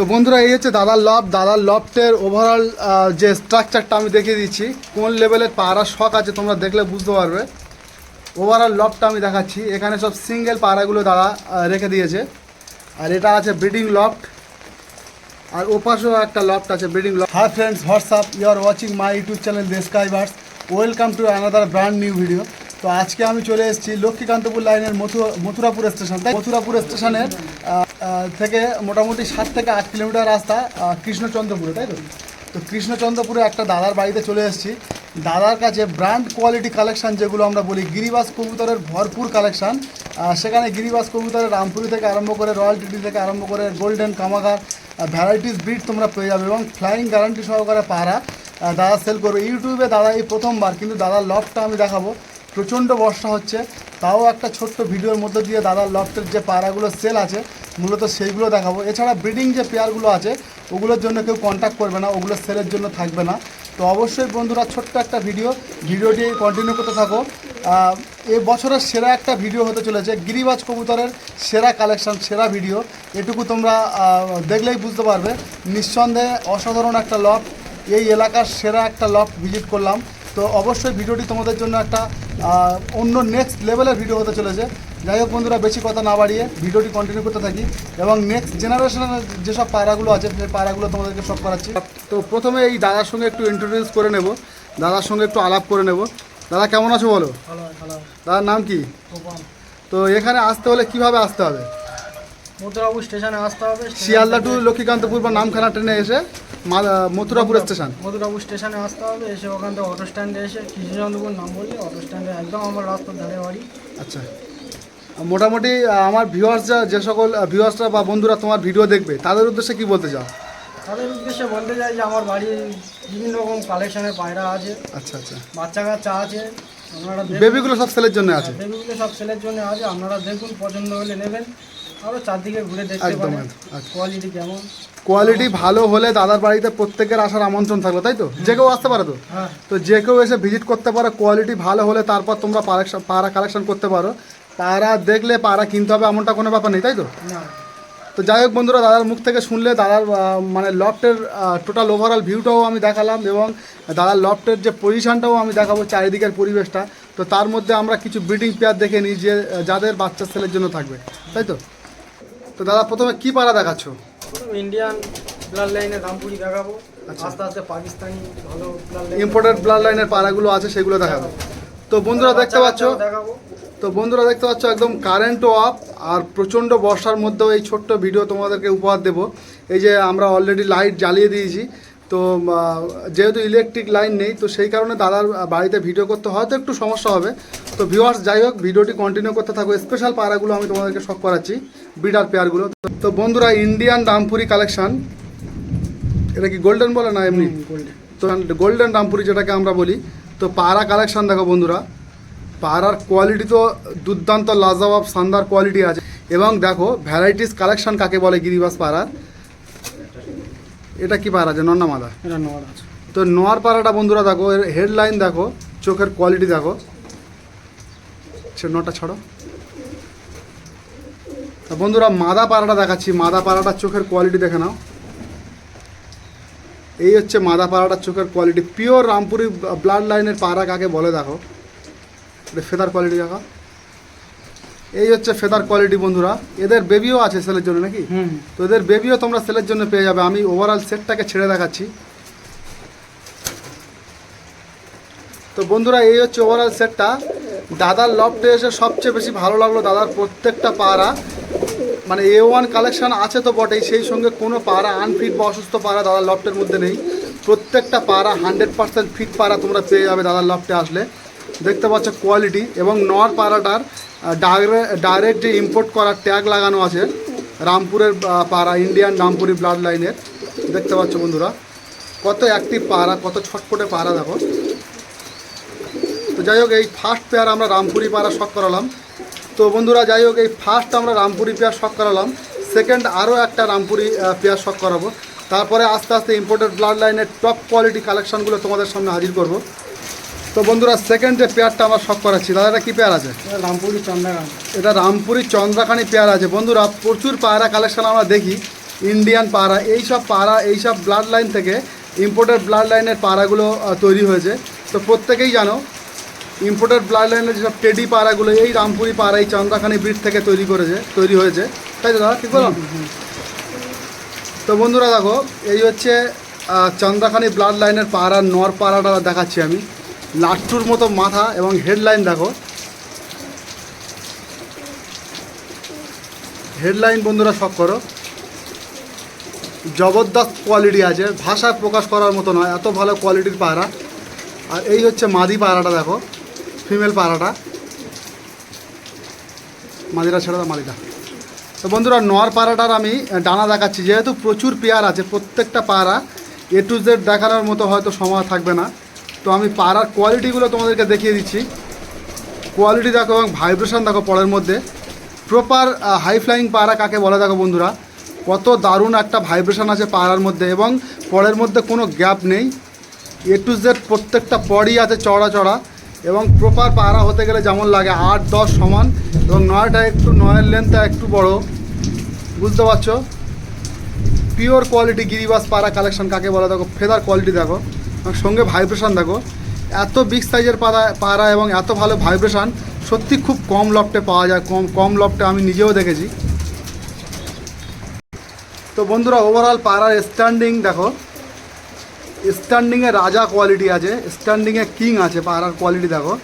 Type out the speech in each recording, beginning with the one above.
তো বন্ধুরা, এই হচ্ছে দাদার লফট দাদার লফটের ওভারঅল যে স্ট্রাকচারটা আমি দেখিয়ে দিচ্ছি, কোন লেভেলের পাড়ার শখ আছে তোমরা দেখলে বুঝতে পারবে। ওভারঅল লফটটা আমি দেখাচ্ছি। এখানে সব সিঙ্গেল পাড়াগুলো দাদা রেখে দিয়েছে। আর এটা আছে ব্রিডিং লফট আর ওপাশেও একটা লফট আছে breeding loft hi friends WhatsApp you are watching my YouTube channel দেশকাইভার্স welcome to another brand new video তো আজকে আমি চলে এসেছি লক্ষ্মীকান্তপুর লাইনের মথুরা, মথুরাপুর স্টেশন। তাই মথুরাপুর স্টেশনের থেকে মোটামুটি সাত থেকে আট কিলোমিটার রাস্তা কৃষ্ণচন্দ্রপুরে, তাই তো? তো কৃষ্ণচন্দ্রপুরে একটা দাদার বাড়িতে চলে এসেছি। দাদার কাছে ব্র্যান্ড কোয়ালিটি কালেকশান যেগুলো আমরা বলি, গিরিবাস কবুতরের ভরপুর কালেকশন সেখানে গিরিবাস কবুতরের রামপুরি থেকে আরম্ভ করে রয়্যাল টিটি থেকে আরম্ভ করে গোল্ডেন কামাগার ভ্যারাইটিস ব্রিড তোমরা পেয়ে যাবে এবং ফ্লাইং গ্যারান্টি সহকারে পাহারা দাদা সেল করবে। ইউটিউবে দাদা এই প্রথমবার, কিন্তু দাদার লফটটা আমি দেখাবো। প্রচণ্ড বর্ষা হচ্ছে, তাও একটা ছোট্ট ভিডিওর মধ্যে দিয়ে দাদার লফটের যে পায়রাগুলো সেল আছে, মূলত সেইগুলো দেখাবো। এছাড়া ব্রিডিং যে পেয়ারগুলো আছে, ওগুলোর জন্য কেউ কন্ট্যাক্ট করবে না, ওগুলো সেলের জন্য থাকবে না। তো অবশ্যই বন্ধুরা, ছোট্ট একটা ভিডিও ভিডিওটি কন্টিনিউ করতে থাকো। এ বছরের সেরা একটা ভিডিও হতে চলেছে, গিরিবাজ কবুতরের সেরা কালেকশন সেরা ভিডিও এটুকু তোমরা দেখলেই বুঝতে পারবে। নিঃসন্দেহে অসাধারণ একটা লফট, এই এলাকার সেরা একটা লফট ভিজিট করলাম। তো অবশ্যই ভিডিওটি তোমাদের জন্য একটা অন্য নেক্সট লেভেলের ভিডিও হতে চলেছে। যাই হোক বন্ধুরা বেশি কথা না বাড়িয়ে ভিডিওটি কন্টিনিউ করতে থাকি এবং নেক্সট জেনারেশনের যেসব পায়রাগুলো আছে সেই পায়রাগুলো তোমাদেরকে সব করাচ্ছি। তো প্রথমে এই দাদার সঙ্গে একটু ইন্ট্রোডিউস করে নেব। দাদার সঙ্গে একটু আলাপ করে নেব। দাদা কেমন আছো বলো? দাদার নাম কি? তো এখানে আসতে হলে কীভাবে আসতে হবে? মথুরাপুর স্টেশনে আসতে হবে শিয়ালদা টু লক্ষ্মীকান্তপুর বা নামখানা ট্রেনে এসে মথুরাপুর স্টেশন। মথুরাপুর স্টেশনে আসতে হবে এসে ওখান থেকে অটো স্ট্যান্ডে এসে কৃষ্ণচন্দ্রপুর নাম বললে অটো স্ট্যান্ডে একদম আমার রাস্তার ধারে বাড়ি। আচ্ছা। মোটামুটি আমার ভিউয়ার্সরা যে সকল ভিউয়ার্সরা বা বন্ধুরা তোমার ভিডিও দেখবে তাদের উদ্দেশ্যে কি বলতে চাও? তাদের উদ্দেশ্যে বলতে চাই যে আমার বাড়ি বিভিন্ন রকম কালেকশনের পায়রা আছে আচ্ছা আচ্ছা। বাচ্চা কাচ্চা আছে আপনারা বেবিগুলো সব সেলের জন্য আছে? বেবিগুলো সব সেলের জন্য আছে আপনারা দেখুন পছন্দ হলে নেবেন। আরও চারদিকে ঘুরে দেখতে একদম, পারেন। আচ্ছা। কোয়ালিটি কেমন? কোয়ালিটি ভালো হলে দাদার বাড়িতে প্রত্যেকের আসার আমন্ত্রণ থাকল তাই তো? যে কেউ আসতে পারে তো? হ্যাঁ। তো যে কেউ এসে ভিজিট করতে পারো কোয়ালিটি ভালো হলে তারপর তোমরা পাড়া কালেকশন করতে পারো। পাড়া দেখলে পাড়া কিনতে হবে এমনটা কোনো ব্যাপার নেই তাই তো? তো যাই হোক বন্ধুরা দাদার মুখ থেকে শুনলে দাদার মানে লফটের টোটাল ওভারঅল ভিউটাও আমি দেখালাম এবং দাদার লফটের যে পজিশনটাও আমি দেখাবো চারিদিকের পরিবেশটা। তো তার মধ্যে আমরা কিছু ব্রিডিং পেয়ার দেখে নিই যে যাদের বাচ্চা ছেলের জন্য থাকবে তাই তো? তো দাদা প্রথমে কি পাড়া দেখাচ্ছ? ইন্ডিয়ান ব্লাড লাইনে রামপুরি দেখাবো। আস্তে আস্তে পাকিস্তানি ভালো ইম্পোর্টেড ব্লাড লাইনের পাড়াগুলো আছে সেগুলো দেখাবো। তো বন্ধুরা দেখতে পাচ্ছ? দেখাবো। তো বন্ধুরা দেখতে পাচ্ছ একদম কারেন্টও আপ আর প্রচণ্ড বর্ষার মধ্যেও এই ছোট্ট ভিডিও তোমাদেরকে উপহার দেবো। এই যে আমরা অলরেডি লাইট জ্বালিয়ে দিয়েছি তো যেহেতু ইলেকট্রিক লাইন নেই তো সেই কারণে দাদার বাড়িতে ভিডিও করতে হয়তো একটু সমস্যা হবে। তো ভিউয়ার্স যাই হোক ভিডিওটি কন্টিনিউ করতে থাকো। স্পেশাল পায়রাগুলো আমি তোমাদেরকে সব করাচ্ছি ব্রিডার পেয়ারগুলো তো- বন্ধুরা ইন্ডিয়ান রামপুরি কালেকশন এটা কি গোল্ডেন বলে না এমনি? তো গোল্ডেন রামপুরি যেটাকে আমরা বলি। তো পাড়া কালেকশান দেখো বন্ধুরা। পাড়ার কোয়ালিটি তো দুর্দান্ত লাজবাব শানদার কোয়ালিটি আছে। এবং দেখো ভ্যারাইটিস কালেকশান কাকে বলে গিরিবাস পাড়ার? এটা কি পাড়া আছে? নন্না মাদা এটা আছে। তো নোয়ার পাড়াটা বন্ধুরা দেখো এর হেডলাইন দেখো চোখের কোয়ালিটি দেখো। সে নটা ছাড়ো। তো বন্ধুরা মাদা পাড়াটা দেখাচ্ছি। মাদা পাড়াটার চোখের কোয়ালিটি দেখে নাও। এই হচ্ছে মাদা পাড়াটার চোখের কোয়ালিটি পিওর রামপুরি ব্লাড লাইনের পাড়া কাকে বলে দেখো? এটা ফেদার কোয়ালিটি দেখো এই হচ্ছে ফেদার কোয়ালিটি বন্ধুরা। এদের বেবিও আছে সেলের জন্য নাকি? হুম। তো এদের বেবিও তোমরা সেলের জন্য পেয়ে যাবে। আমি ওভারঅল সেটটাকে ছেড়ে দেখাচ্ছি। তো বন্ধুরা এই হচ্ছে ওভারঅল সেটটা দাদার লফটে এসে সবচেয়ে বেশি ভালো লাগল দাদার প্রত্যেকটা পাড়া। মানে এ ওয়ান কালেকশন আছে তো বটেই সেই সঙ্গে কোনো পাড়া আনফিট বা অসুস্থ পাড়া দাদার লফটের মধ্যে নেই। প্রত্যেকটা পাড়া হান্ড্রেড পার্সেন্ট ফিট পাড়া তোমরা পেয়ে যাবে দাদার লফটে আসলে। দেখতে পাচ্ছ কোয়ালিটি এবং নর পাড়াটার ডাইরেক্ট যে ইম্পোর্ট করার ট্যাগ লাগানো আছে, রামপুরের পাড়া ইন্ডিয়ান রামপুরি ব্লাড লাইনের দেখতে পাচ্ছ বন্ধুরা, কত অ্যাক্টিভ পাড়া, কত ছটপটে পাড়া দেখো। তো যাই হোক, এই ফার্স্ট পেয়ার আমরা রামপুরি পাড়া শখ করালাম। তো বন্ধুরা, যাই হোক, এই ফার্স্ট আমরা রামপুরি পেয়ার শখ করালাম। সেকেন্ড আরও একটা রামপুরি পেয়ার শখ করাবো। তারপরে আস্তে আস্তে ইম্পোর্টেড ব্লাড লাইনের টপ কোয়ালিটি কালেকশনগুলো তোমাদের সামনে হাজির করব। তো বন্ধুরা সেকেন্ড যে পেয়ারটা আমরা শখ করাচ্ছি দাদা এটা কী পেয়ার আছে? রামপুরি চন্দ্রগান এটা রামপুরি চন্দ্রাকানি পেয়ার আছে। বন্ধুরা প্রচুর পায়রা কালেকশন আমরা দেখি ইন্ডিয়ান পাড়া এই সব পাড়া এই ব্লাড লাইন থেকে ইম্পোর্টেড ব্লাড লাইনের পাড়াগুলো তৈরি হয়েছে। তো প্রত্যেকেই জানো ইম্পোর্টেড ব্লাড লাইনের যেসব টেডি পাড়াগুলো এই রামপুরি পাড়া এই চন্দ্রাখানি ব্রিড থেকে তৈরি করেছে তৈরি হয়েছে। তাই তো দাদা ঠিক বললাম? তো বন্ধুরা দেখো এই হচ্ছে চন্দ্রাখানি ব্লাড লাইনের পাড়ার নর পাড়াটা দেখাচ্ছি আমি। লাট্টুর মতো মাথা এবং হেডলাইন দেখো। হেডলাইন বন্ধুরা সব করো। জবরদস্ত কোয়ালিটি আছে ভাষায় প্রকাশ করার মতো নয়, এত ভালো কোয়ালিটির পায়রা। আর এই হচ্ছে মাদি পায়রাটা দেখো ফিমেল পায়রাটা। মাদিরা ছেড়ে দাও, মাদিটা। তো বন্ধুরা নর পায়রাটার আমি ডানা দেখাচ্ছি। যেহেতু প্রচুর পেয়ার আছে, প্রত্যেকটা পায়রা এ টু জেড দেখানোর মতো হয়তো সময় থাকবে না। তো আমি পাড়ার কোয়ালিটিগুলো তোমাদেরকে দেখিয়ে দিচ্ছি। কোয়ালিটি দেখো এবং ভাইব্রেশন দেখো পরের মধ্যে। প্রপার হাই ফ্লাইং পায়রা কাকে বলে দেখো বন্ধুরা। কত দারুণ একটা ভাইব্রেশন আছে পাড়ার মধ্যে এবং পরের মধ্যে কোনো গ্যাপ নেই। এ টু জেড প্রত্যেকটা পরই আছে চড়া চড়া এবং প্রপার পায়রা হতে গেলে যেমন লাগে আট, দশ সমান এবং নয়টা একটু, নয়ের লেন্থটা একটু বড়। বুঝতে পারছ? পিওর কোয়ালিটি গিরিবাস পায়রা কালেকশন কাকে বলে দেখো? ফেদার কোয়ালিটি দেখো। সঙ্গে ভাইব্রেশন দেখো। এত বিগ সাইজের পাড়া পায়রা এবং এত ভালো ভাইব্রেশন সত্যি খুব কম লফটে পাওয়া যায়, কম কম লফটে আমি নিজেও দেখেছি। তো বন্ধুরা ওভারঅল পাড়ার স্ট্যান্ডিং দেখো। স্ট্যান্ডিংয়ে রাজা কোয়ালিটি আছে স্ট্যান্ডিংয়ে কিং আছে, পাড়ার কোয়ালিটি দেখো।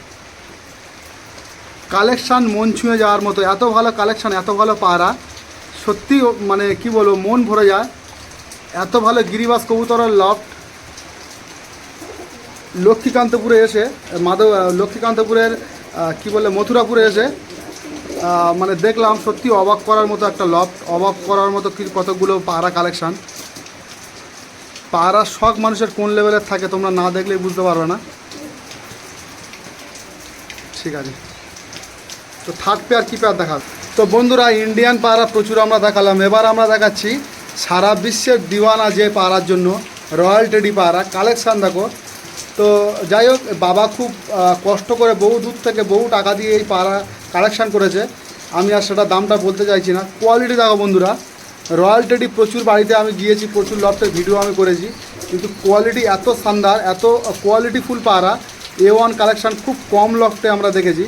কালেকশান মন ছুঁয়ে যাওয়ার মতো, এত ভালো কালেকশান এত ভালো পাড়া সত্যি মানে কি বলব, মন ভরে যায়। এত ভালো গিরিবাস কবুতরের লফট লক্ষ্মীকান্তপুরে এসে, মাধব লক্ষ্মীকান্তপুরের কি বলে, মথুরাপুরে এসে মানে দেখলাম সত্যি অবাক করার মতো একটা লফট, অবাক করার মতো কি কতগুলো পাহারা কালেকশান। পাড়ার শখ মানুষের কোন লেভেলের থাকে তোমরা না দেখলেই বুঝতে পারবে না। ঠিক আছে। তো থার্ড পেয়ার কী পেয়ার দেখাল তো বন্ধুরা ইন্ডিয়ান পাহারা প্রচুর আমরা দেখালাম। এবার আমরা দেখাচ্ছি সারা বিশ্বের দিওয়ানা যে পাড়ার জন্য রয়্যাল টেডি পাহারা। কালেকশান দেখো তো যাই হোক, বাবা খুব কষ্ট করে বহু দূর থেকে বহু টাকা দিয়ে এই পাড়া কালেকশান করেছে। আমি আর সেটা দামটা বলতে চাইছি না। কোয়ালিটি দেখো বন্ধুরা রয়্যাল টেডি প্রচুর বাড়িতে আমি গিয়েছি, প্রচুর লফটের ভিডিও আমি করেছি। কিন্তু কোয়ালিটি এত শানদার, এত কোয়ালিটিফুল পাড়া এ ওয়ান কালেকশান খুব কম লফটে আমরা দেখেছি।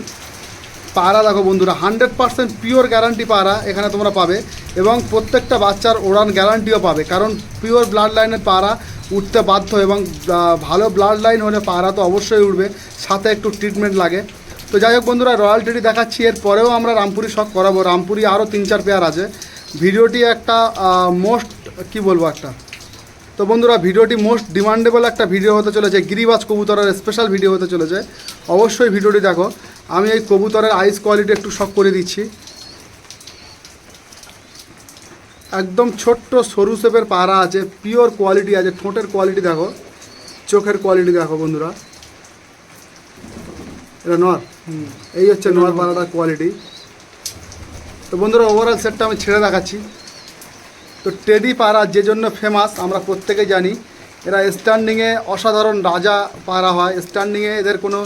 পাড়া দেখো বন্ধুরা হান্ড্রেড পার্সেন্ট পিওর গ্যারান্টি পাড়া এখানে তোমরা পাবে এবং প্রত্যেকটা বাচ্চার ওড়ান গ্যারান্টিও পাবে। কারণ পিওর ব্লাড লাইনের পাড়া উঠতে বাধ্য এবং ভালো ব্লাড লাইন হলে পাড়া তো অবশ্যই উঠবে, সাথে একটু ট্রিটমেন্ট লাগে। তো যাই হোক বন্ধুরা রয়্যালটি দেখাচ্ছি, এর পরেও আমরা রামপুরি শখ করাবো। রামপুরি আরও তিন চার পেয়ার আছে। ভিডিওটি একটা মোস্ট কি বলব একটা? তো বন্ধুরা, ভিডিওটি মোস্ট ডিমান্ডেবল একটা ভিডিও হতে চলেছে। গিরিবাজ কবুতরের স্পেশাল ভিডিও হতে চলেছে। অবশ্যই ভিডিওটি দেখো। আমি এই কবুতরের আইস কোয়ালিটি একটু শখ করে দিচ্ছি। একদম ছোট্ট সরু শেপের পাড়া আছে পিওর কোয়ালিটি আছে ঠোঁটের কোয়ালিটি দেখো চোখের কোয়ালিটি দেখো বন্ধুরা। এটা নর? এই হচ্ছে নর পাড়াটার কোয়ালিটি তো বন্ধুরা ওভারঅল সেটটা আমি ছেড়ে দেখাচ্ছি। তো টেডি পাড়া যে জন্য ফেমাস আমরা প্রত্যেকেই জানি এরা স্ট্যান্ডিংয়ে অসাধারণ রাজা পাড়া হয়। স্ট্যান্ডিংয়ে এদের কোনো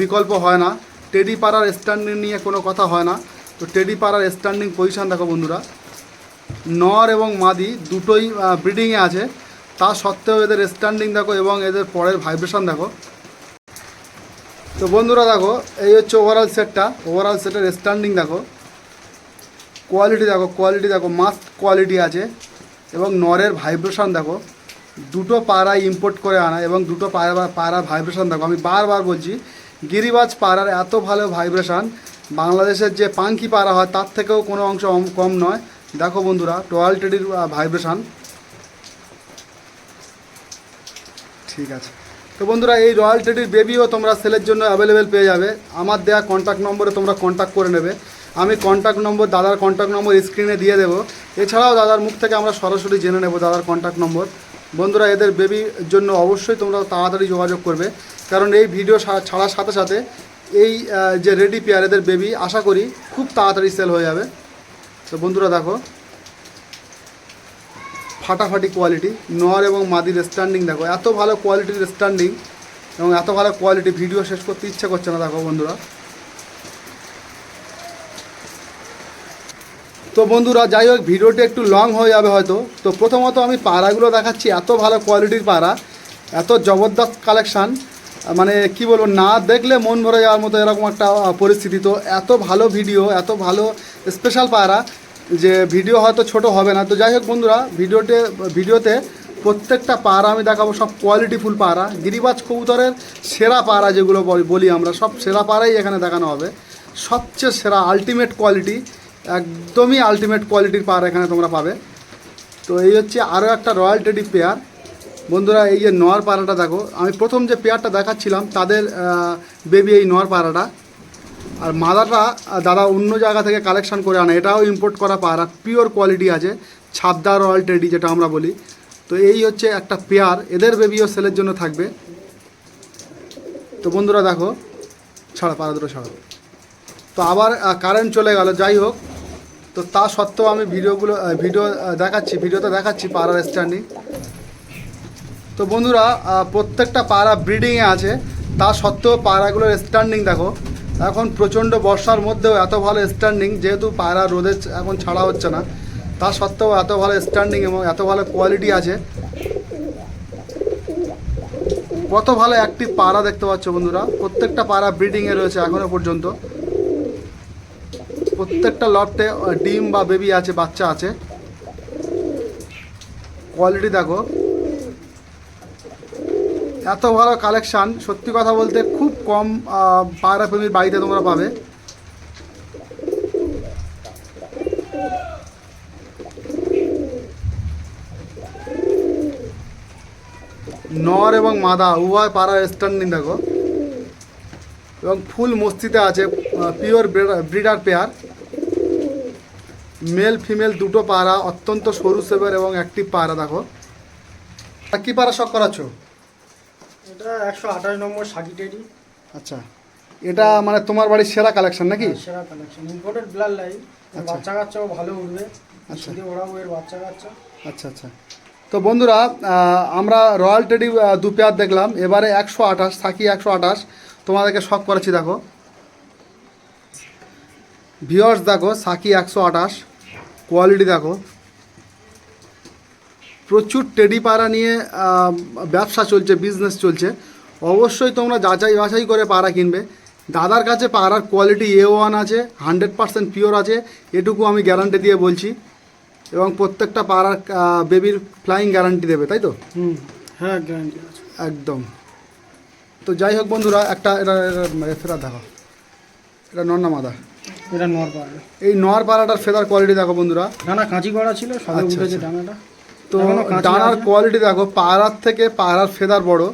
বিকল্প হয় না। টেডি পাড়ার স্ট্যান্ডিং নিয়ে কোনো কথা হয় না। তো টেডি পাড়ার স্ট্যান্ডিং পজিশান দেখো বন্ধুরা। নর এবং মাদি দুটোই ব্রিডিংয়ে আছে। তা সত্ত্বেও এদের স্ট্যান্ডিং দেখো এবং এদের পরের ভাইব্রেশন দেখো। তো বন্ধুরা দেখো, এই হচ্ছে ওভারঅল সেটটা ওভারঅল সেটের স্ট্যান্ডিং দেখো। কোয়ালিটি দেখো কোয়ালিটি দেখো মাস্ট কোয়ালিটি আছে। এবং নরের ভাইব্রেশন দেখো। দুটো পাড়া ইম্পোর্ট করে আনা এবং দুটো পায়রা পায়রা ভাইব্রেশন দেখো। আমি বারবার বলছি, গিরিবাজ পাড়ার এত ভালো ভাইব্রেশন বাংলাদেশের যে পাঙ্কি পাড়া হয়, তার থেকেও কোনো অংশ কম নয়। দেখো বন্ধুরা টোয়ালটেডির ভাইব্রেশান। ঠিক আছে। তো বন্ধুরা, এই রয়্যাল টেডির বেবিও তোমরা সেলের জন্য অ্যাভেলেবেল পেয়ে যাবে। আমার দেওয়া কন্ট্যাক্ট নম্বরে তোমরা কন্ট্যাক্ট করে নেবে। আমি কন্ট্যাক্ট নম্বর, দাদার কন্ট্যাক্ট নম্বর স্ক্রিনে দিয়ে দেবো। এছাড়াও দাদার মুখ থেকে আমরা সরাসরি জেনে নেব দাদার কন্ট্যাক্ট নম্বর। বন্ধুরা, এদের বেবির জন্য অবশ্যই তোমরা তাড়াতাড়ি যোগাযোগ করবে। কারণ এই ভিডিও ছাড়ার সাথে সাথে এই যে রেডি পেয়ার এদের বেবি আশা করি খুব তাড়াতাড়ি সেল হয়ে যাবে। তো বন্ধুরা দেখো, ফাটাফাটি কোয়ালিটি নর এবং মাদির স্ট্যান্ডিং দেখো, এত ভালো কোয়ালিটির স্ট্যান্ডিং এবং এত ভালো কোয়ালিটি ভিডিও শেষ করতে ইচ্ছে করছে না দেখো বন্ধুরা। তো বন্ধুরা, যাই হোক ভিডিওটি একটু লং হয়ে যাবে হয়তো। তো প্রথমত আমি পাড়াগুলো দেখাচ্ছি, এত ভালো কোয়ালিটির পাড়া, এত জবরদস্ত কালেকশান মানে কি বলব, না দেখলে মন ভরে যাওয়ার মতো এরকম একটা পরিস্থিতি। তো এত ভালো ভিডিও, এত ভালো স্পেশাল পায়রা যে ভিডিও হয়তো ছোট হবে না। তো যাই হোক বন্ধুরা, ভিডিওতে ভিডিওতে প্রত্যেকটা পাড়া আমি দেখাবো, সব কোয়ালিটিফুল পাড়া গিরিবাজ কবুতরের সেরা পাড়া যেগুলো বল- আমরা, সব সেরা পাড়াই এখানে দেখানো হবে। সবচেয়ে সেরা আলটিমেট কোয়ালিটি একদমই আলটিমেট কোয়ালিটির পাড়া এখানে তোমরা পাবে। তো এই হচ্ছে আরও একটা রয়্যাল টেডি পেয়ার বন্ধুরা, এই যে নোয়ার পাড়াটা দেখো। আমি প্রথম যে পেয়ারটা দেখাচ্ছিলাম, তাদের বেবি এই নোয়ার পাড়াটা। আর মাদারটা দাদা অন্য জায়গা থেকে কালেকশন করে আনে। এটাও ইম্পোর্ট করা পাড়া পিওর কোয়ালিটি আছে। ছাপদা রয়্যাল টেডি যেটা আমরা বলি। তো এই হচ্ছে একটা পেয়ার, এদের বেবিও সেলের জন্য থাকবে। তো বন্ধুরা দেখো, ছাড়া, পাড়া দুটো ছাড়ো। তো আবার কারেন্ট চলে গেল, যাই হোক। তো তা সত্ত্বেও আমি ভিডিওগুলো ভিডিও দেখাচ্ছি ভিডিওতে দেখাচ্ছি পাড়ার স্ট্যান্ডিং তো বন্ধুরা প্রত্যেকটা পাড়া ব্রিডিংয়ে আছে। তা সত্ত্বেও পাড়াগুলোর স্ট্যান্ডিং দেখো। এখন প্রচণ্ড বর্ষার মধ্যেও এত ভালো স্ট্যান্ডিং যেহেতু পায়রা রোদে এখন ছাড়া হচ্ছে না। তা সত্ত্বেও এত ভালো স্ট্যান্ডিং এবং এত ভালো কোয়ালিটি আছে। কত ভালো একটি পাড়া দেখতে পাচ্ছ বন্ধুরা। প্রত্যেকটা পাড়া ব্রিডিংয়ে রয়েছে এখনও পর্যন্ত। প্রত্যেকটা লটে ডিম বা বেবি আছে, বাচ্চা আছে। কোয়ালিটি দেখো। এত ভালো কালেকশান সত্যি কথা বলতে খুব কম পায়রা প্রেমীর বাড়িতে তোমরা পাবে। নর এবং মাদা, উভয় পাড়ার স্ট্যান্ডিং দেখো। এবং ফুল মস্তিতে আছে pure breeder pair male female দুটো পাড়া, অত্যন্ত সরু সেবের এবং অ্যাক্টিভ পাড়া দেখো। কি পাড়া শখ করাচ্ছ? এটা একশো আঠাশ নম্বর সাকিটেরই আচ্ছা। এটা মানে তোমার বাড়ির সেরা কালেকশন নাকি? সেরা কালেকশন ইম্পোর্টেড ব্লাড লাইন। বাচ্চা কাচ্চাও ভালো উঠবে আচ্ছা। ওড়াবো এর বাচ্চা কাচ্চা আচ্ছা আচ্ছা। তো বন্ধুরা আমরা রয়্যাল টেডি দু পেয়ার দেখলাম। এবারে একশো আঠাশ থাকি একশো আঠাশ। তোমাদেরকে শখ করেছি দেখো। ভিওর্স দেখো সাকি একশো আঠাশ। কোয়ালিটি দেখো। প্রচুর টেডি পাড়া নিয়ে ব্যবসা চলছে বিজনেস চলছে। অবশ্যই তোমরা যাচাই বাছাই করে পাড়া কিনবে। দাদার কাছে পাড়ার কোয়ালিটি এ ওয়ান আছে হান্ড্রেড পার্সেন্ট পিওর আছে এটুকু আমি গ্যারান্টি দিয়ে বলছি। এবং প্রত্যেকটা পাড়ার বেবির ফ্লাইং গ্যারান্টি দেবে তাই তো? হুম হ্যাঁ গ্যারান্টি আছে। একদম। তো যাই হোক বন্ধুরা একটা এটা ফেরার দেখো এটা নন্না মাদা। এটা নোয়ার পাড়া। এই নোয়ার পাড়াটার ফেদার কোয়ালিটি দেখো বন্ধুরা। ডানা কাঁচি করা ছিল সবে আচ্ছা, উঠেছে আচ্ছা। ডানাটা। তো ডানার কোয়ালিটি দেখো পাড়ার থেকে পাড়ার ফেদার বড়।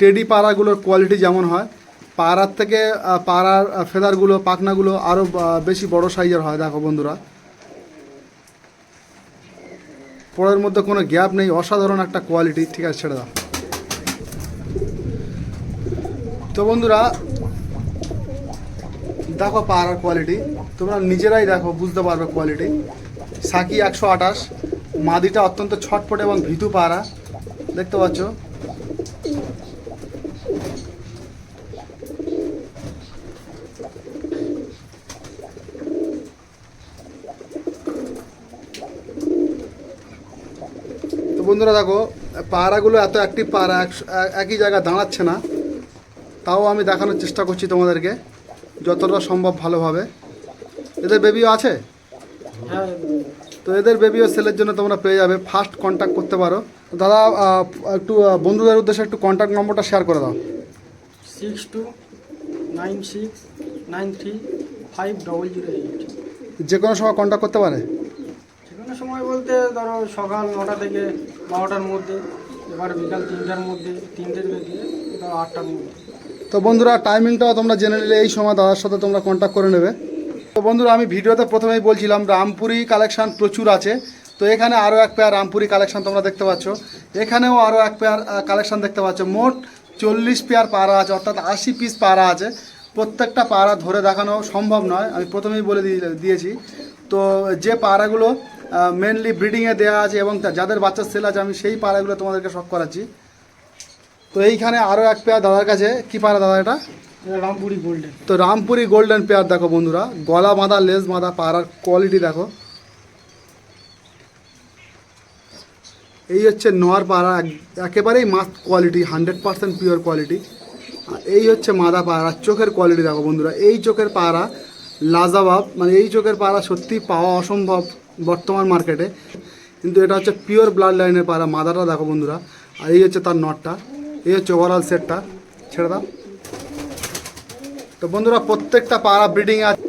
টেডি পাড়াগুলোর কোয়ালিটি যেমন হয় পাড়ার থেকে পাড়ার ফেদারগুলো পাখনাগুলো আরও বেশি বড় সাইজের হয় দেখো বন্ধুরা। পরের মধ্যে কোনো গ্যাপ নেই অসাধারণ একটা কোয়ালিটি ঠিক আছে ছেড়ে দাও। তো বন্ধুরা দেখো পাড়ার কোয়ালিটি তোমরা নিজেরাই দেখো বুঝতে পারবে কোয়ালিটি সাকি একশো আঠাশ মাদিটা অত্যন্ত ছটফট এবং ভীতু পাড়া। দেখতে পাচ্ছ? তো বন্ধুরা দেখো, পাড়াগুলো এত অ্যাক্টিভ পাড়া একই জায়গায় দাঁড়াচ্ছে না। তাও আমি দেখানোর চেষ্টা করছি তোমাদেরকে, যতটা সম্ভব ভালোভাবে। এদের বেবিও আছে? হ্যাঁ তো এদের বেবিও সেলের জন্য তোমরা পেয়ে যাবে। ফার্স্ট কন্ট্যাক্ট করতে পারো। দাদা একটু বন্ধুদের উদ্দেশ্যে একটু কন্ট্যাক্ট নম্বরটা শেয়ার করে দাও। Six two nine six nine three five double zero eight যে কোনো সময় কন্ট্যাক্ট করতে পারে। যে কোনো সময় বলতে ধরো সকাল নটা থেকে বারোটার মধ্যে এবার বিকাল তিনটার মধ্যে তিনটের থেকে ধরো আটটার মধ্যে। তো বন্ধুরা টাইমিংটাও তোমরা জেনে নিলে এই সময় দাদার সাথে তোমরা কন্ট্যাক্ট করে নেবে। তো বন্ধুরা, আমি ভিডিওতে প্রথমেই বলছিলাম, রামপুরি কালেকশন প্রচুর আছে। তো এখানে আরও এক পেয়ার রামপুরি কালেকশন তোমরা দেখতে পাচ্ছ। এখানেও আরও এক পেয়ার কালেকশন দেখতে পাচ্ছ। মোট চল্লিশ পেয়ার পাড়া আছে, অর্থাৎ আশি পিস পাড়া আছে। প্রত্যেকটা পাড়া ধরে দেখানো সম্ভব নয়, আমি প্রথমেই বলে দিয়ে- দিয়েছি। তো যে পাড়াগুলো মেনলি ব্রিডিংয়ে দেওয়া আছে এবং যাদের বাচ্চার সেল আছে, আমি সেই পাড়াগুলো তোমাদেরকে শখ করাচ্ছি। তো এইখানে আরও এক পেয়ার দাদার কাছে, কী পাড়া দাদা এটা? রামপুরি গোল্ডেন। তো রামপুরি গোল্ডেন পেয়ার দেখো বন্ধুরা, গলা বাঁধা, লেজ বাঁধা, পাড়ার কোয়ালিটি দেখো। এই হচ্ছে নর পাড়া একেবারেই mass quality hundred percent pure quality এই হচ্ছে মাদা পাড়া, চোখের কোয়ালিটি দেখো বন্ধুরা। এই চোখের পাড়া লাজাবাব মানে এই চোখের পাড়া সত্যি পাওয়া অসম্ভব বর্তমান মার্কেটে কিন্তু এটা হচ্ছে পিওর ব্লাড লাইনের পাড়া, মাদাটা দেখো বন্ধুরা। আর এই হচ্ছে তার নটটা, এই হচ্ছে ওভারঅল সেটটা ছেড়ে দাও। তো বন্ধুরা, প্রত্যেকটা পাড়া ব্রিডিং আছে।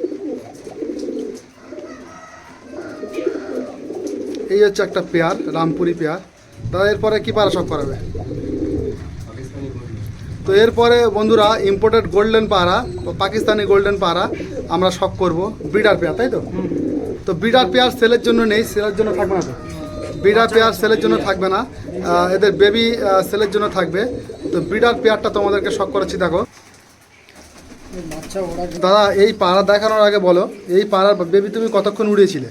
এই হচ্ছে একটা পেয়ার, রামপুরি পেয়ার। দাদা এরপরে কি পাড়া সব করাবে? তো এরপরে বন্ধুরা ইম্পোর্টেড গোল্ডেন পাড়া পাকিস্তানি গোল্ডেন পাড়া আমরা শখ করব। ব্রিডার পেয়ার, তাই তো? তো ব্রিডার পেয়ার সেলের জন্য নেই সেলের জন্য থাকবে না তো? ব্রিডার পেয়ার সেলের জন্য থাকবে না। এদের বেবি সেলের জন্য থাকবে। তো ব্রিডার পেয়ারটা তোমাদেরকে শখ করেছি দেখো। দাদা এই পাড়া দেখানোর আগে বলো এই পাড়ার বেবি তুমি কতক্ষণ উড়িয়েছিলে?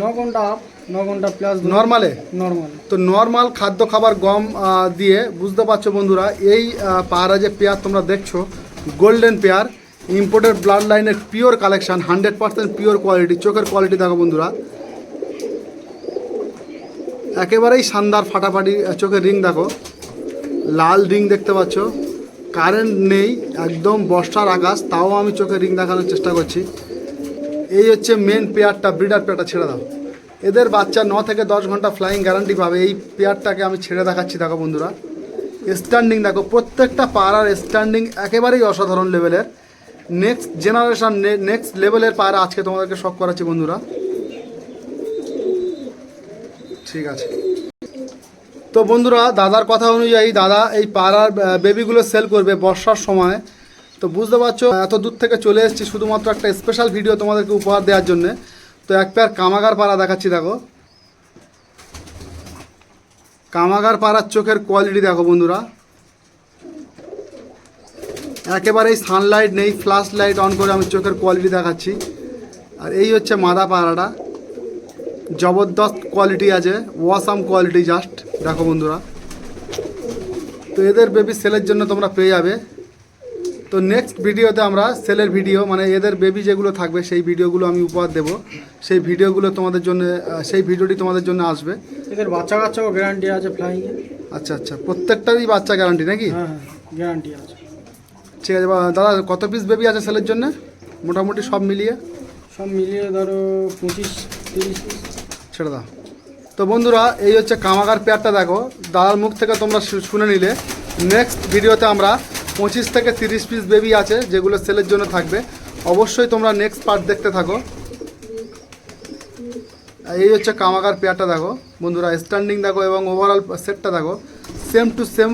ন ঘণ্টা আপ ন ঘণ্টা প্লাস নর্মালে? নর্মাল। তো নর্মাল খাদ্য খাবার গম দিয়ে বুঝতে পারছ বন্ধুরা এই পায়রা যে পেয়ার তোমরা দেখছ গোল্ডেন পেয়ার ইম্পোর্টেড ব্লাড লাইনের pure collection hundred percent pure quality চোখের কোয়ালিটি দেখো বন্ধুরা। একেবারেই শানদার ফাটাফাটি চোখের রিং দেখো। লাল রিং দেখতে পাচ্ছ। কারেন্ট নেই, একদম বর্ষার আকাশ, তাও আমি চোখে রিং দেখানোর চেষ্টা করছি। এই হচ্ছে মেন পেয়ারটা ব্রিডার পেয়ারটা ছেড়ে দাও। এদের বাচ্চা ন থেকে দশ ঘণ্টা ফ্লাইং গ্যারান্টি পাবে। এই পেয়ারটাকে আমি ছেড়ে দেখাচ্ছি, দেখো বন্ধুরা। স্ট্যান্ডিং দেখো, প্রত্যেকটা পাড়ার স্ট্যান্ডিং একেবারেই অসাধারণ লেভেলের নেক্সট জেনারেশন নেক্সট লেভেলের পাড়া আজকে তোমাদেরকে শখ করাচ্ছি বন্ধুরা। ঠিক আছে। তো বন্ধুরা, দাদার কথা অনুযায়ী দাদা এই পাড়ার বেবিগুলো সেল করবে বর্ষার সময়। তো বুঝতে পারছ, এত দূর থেকে চলে এসেছি শুধুমাত্র একটা স্পেশাল ভিডিও তোমাদেরকে উপহার দেওয়ার জন্য। তো এক পেয়ার কামাগার পাড়া দেখাচ্ছি, দেখো। কামাগার পাড়ার চোখের কোয়ালিটি দেখো বন্ধুরা। একেবারেই সানলাইট নেই ফ্ল্যাশ লাইট অন করে আমি চোখের কোয়ালিটি দেখাচ্ছি। আর এই হচ্ছে মাদা পাড়াটা। জবরদস্ত কোয়ালিটি আছে ওয়াসাম কোয়ালিটি জাস্ট দেখো বন্ধুরা। তো এদের বেবি সেলের জন্য তোমরা পেয়ে যাবে। তো নেক্সট ভিডিওতে আমরা সেলের ভিডিও মানে এদের বেবি যেগুলো থাকবে সেই ভিডিওগুলো আমি উপহার দেব। সেই ভিডিওগুলো তোমাদের জন্য সেই ভিডিওটি তোমাদের জন্য আসবে। এদের বাচ্চা কাচ্চাও গ্যারান্টি আছে ফ্লাইং আচ্ছা আচ্ছা প্রত্যেকটারই বাচ্চা গ্যারান্টি নাকি? হ্যাঁ হ্যাঁ গ্যারান্টি আছে। ঠিক আছে দাদা কত পিস বেবি আছে সেলের জন্য? মোটামুটি সব মিলিয়ে? সব মিলিয়ে ধরো পঁচিশ তিরিশ। পিস ছেড়ে দাও। তো বন্ধুরা, এই হচ্ছে কামাগার পেয়ারটা দেখো। দাদার মুখ থেকে তোমরা শুনে নিলে। নেক্সট ভিডিওতে আমরা পঁচিশ থেকে তিরিশ পিস বেবি আছে, যেগুলো সেলের জন্য থাকবে। অবশ্যই তোমরা নেক্সট পার্ট দেখতে থাকো। এই হচ্ছে কামাগার পেয়ারটা দেখো। বন্ধুরা স্ট্যান্ডিং দেখো এবং ওভারঅল সেটটা দেখো। Same to same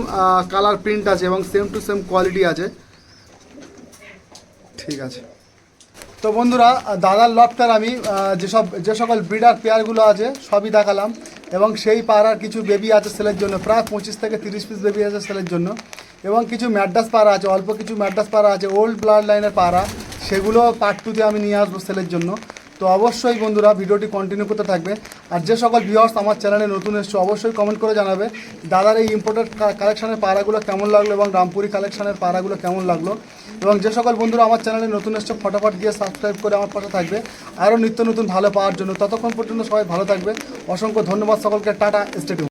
colour print আছে এবং সেম টু সেম কোয়ালিটি আছে। ঠিক আছে। তো বন্ধুরা, দাদার লটটার আমি যেসব, যে সকল ব্রিডার পেয়ারগুলো আছে, সবই দেখালাম। এবং সেই পাড়ার কিছু বেবি আছে সেলের জন্য, প্রায় পঁচিশ থেকে তিরিশ পিস বেবি আছে সেলের জন্য। এবং কিছু ম্যাড্রাস পাড়া আছে, অল্প কিছু ম্যাড্রাস পাড়া আছে ওল্ড ব্লাড লাইনের পাড়া সেগুলো পার্ট টুতে আমি নিয়ে আসব সেলের জন্য। তো অবশ্যই বন্ধুরা ভিডিওটি কন্টিনিউ করতে থাকবে। আর যে সকল ভিউয়ার্স আমার চ্যানেলে নতুন এসছে, অবশ্যই কমেন্ট করে জানাবে, দাদার এই ইম্পোর্টেড কালেকশানের পাড়াগুলো কেমন লাগল এবং রামপুরি কালেকশানের পাড়াগুলো কেমন লাগল। এবং যে সকল বন্ধুরা আমার চ্যানেলে নতুন এসছে, ফটাফট গিয়ে সাবস্ক্রাইব করে আমার পাশে থাকবে। আরও নিত্য নতুন ভালো পাওয়ার জন্য ততক্ষণ পর্যন্ত সবাই ভালো থাকবে। অসংখ্য ধন্যবাদ সকলকে, টাটা স্টেডিয়াম